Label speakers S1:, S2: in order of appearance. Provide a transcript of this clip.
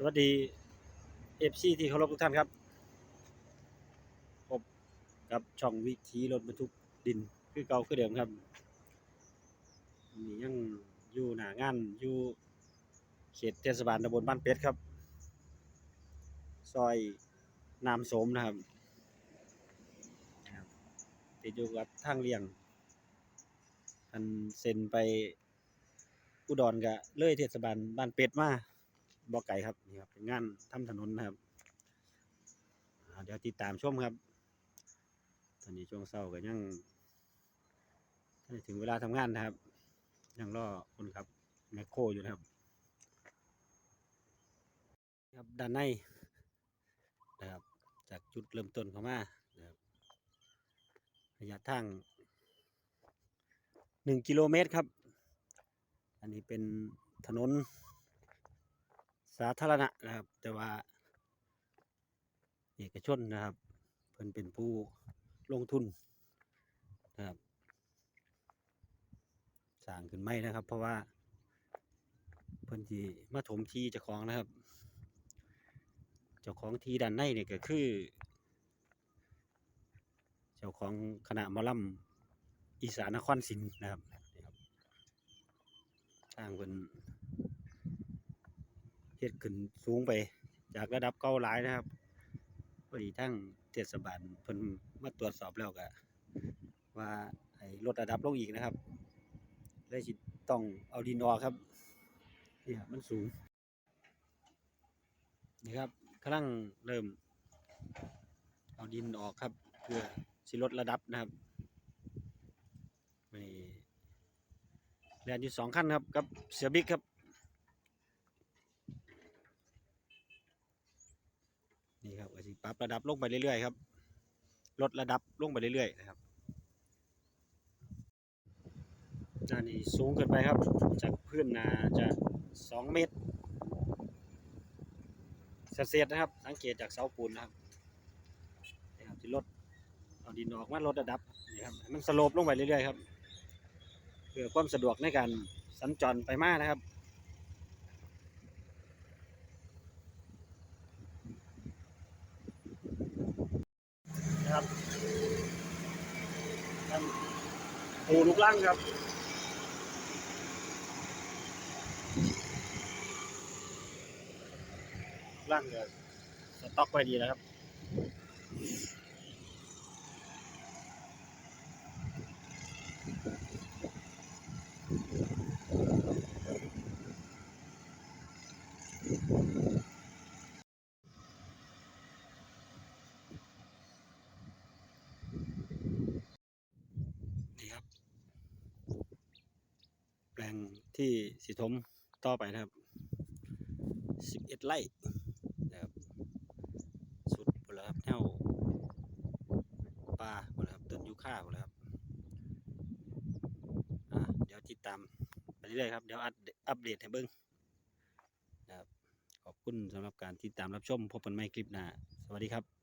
S1: สวัสดีเอฟซีที่เคารพทุกท่านครับพบกับช่องวิถีรถบรรทุกดินคือเก่าคือเดิมครับนี่ยังอยู่หน้างานอยู่เขตเทศบาลตำบลบ้านเป็ดครับ ซอยนามโสมนะครับนะครับติดอยู่กับทางเลี่ยงอันเซ็นไปอุดรกะเลยเทศบาลบ้านเป็ดมา บ่อไก่ครับนี่ครับเป็นงานทำถนนนะครับเดี๋ยวติดตามชมครับ ตอนนี้ช่วงเช้าก็ยังถึงเวลาทำงานนะครับ ยังรอคนครับแมคโครอยู่นะครับครับด้านในนะครับ จากจุดเริ่มต้นเข้ามานะครับระยะทางหนึ่งกิโลเมตรครับ อันนี้เป็นถนน สาธารณะนะครับ แต่ว่า เอกชนนะครับ เพิ่นเป็นผู้ลงทุนนะครับสร้างขึ้นไม่นะครับ เพราะว่า เพิ่นที่มาถมที่เจ้าของนะครับ เจ้าของที่ด้านในเนี่ยก็คือ เจ้าของคณะมอลำอีสานนครศิลป์นะครับนี่ครับสร้างเป็น เฮ็ดขึ้นสูงไป จากระดับเก่าหลายนะครับพอดีทั้งเทศบาลเพิ่นมาตรวจสอบแล้วก็ว่าให้ลดระดับลงอีกนะครับเลยสิต้องเอาดินออกครับเนี่ยมันสูงนี่ครับกำลังเริ่ม เอาดินออกครับ เพื่อสิลดระดับนะครับนี่แลนอยู่สองขั้นครับกับเสือบิ๊กครับ นี่ครับก็สิปรับระดับลงไปเรื่อยๆครับ ลดระดับลงไปเรื่อยๆนะครับด้านนี้สูงเกินไปครับ จากพื้นนาจะสองเมตรเศษนะครับ สังเกตจากเสาปูนนะครับนี่ครับที่ลดเอาดินออกมาลดระดับนี่ครับมันสโลปลงไปเรื่อยๆครับเพื่อความสะดวกในการสัญจรไปมานะครับนะครับ ปูลูกล่างครับล่างก็สต็อกไว้ดีนะครับ นี่ครับ แปลงที่สิทมต่อไปนะครับสิบเอ็ดไร่นะครับสุดหมดแล้วครับแนวปลาหมดแล้วครับต้นยูคาหมดแล้วครับอ่าเดี๋ยวติดตามไปเรื่อยๆครับเดี๋ยวอัอัปเดตให้เบิ้งนะครับขอบคุณสำหรับการติดตามรับชมพบกันใหม่คลิปหน้าสวัสดีครับ